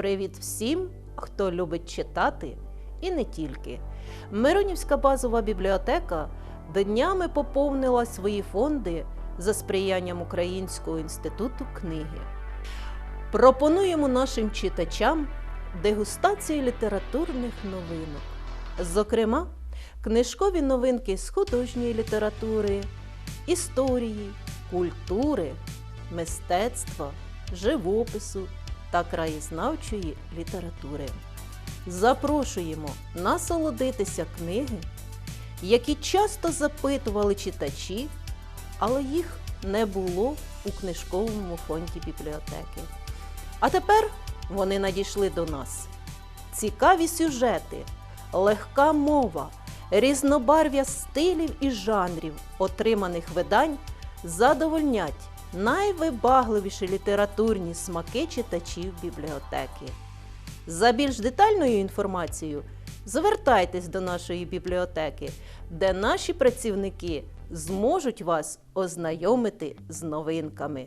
Привіт всім, хто любить читати і не тільки. Миронівська базова бібліотека днями поповнила свої фонди за сприянням Українського інституту книги. Пропонуємо нашим читачам дегустацію літературних новинок. Зокрема, книжкові новинки з художньої літератури, історії, культури, мистецтва, живопису та краєзнавчої літератури. Запрошуємо насолодитися книги, які часто запитували читачі, але їх не було у книжковому фонді бібліотеки. А тепер вони надійшли до нас. Цікаві сюжети, легка мова, різнобарв'я стилів і жанрів, отриманих видань, задовольнять найвибагливіші літературні смаки читачів бібліотеки. За більш детальною інформацією звертайтесь до нашої бібліотеки, де наші працівники зможуть вас ознайомити з новинками.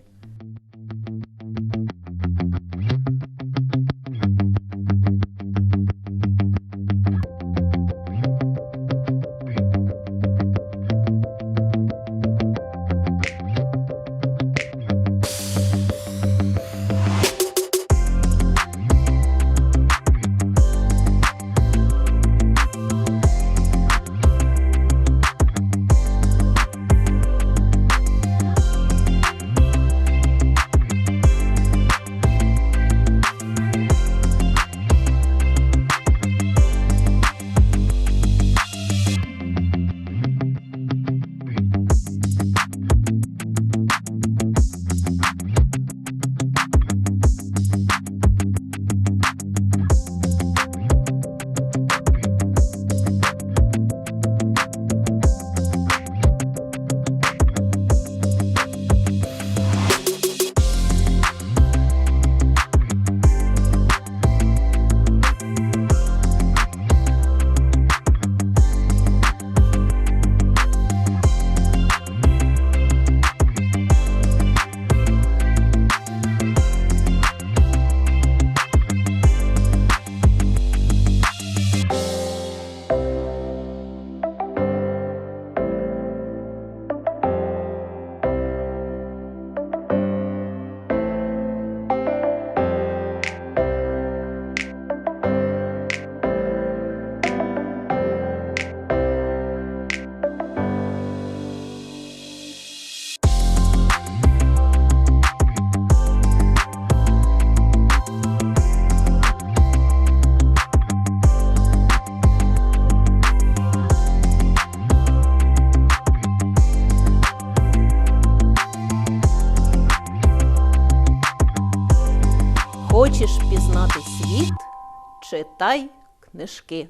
Хочеш пізнати світ? Читай книжки.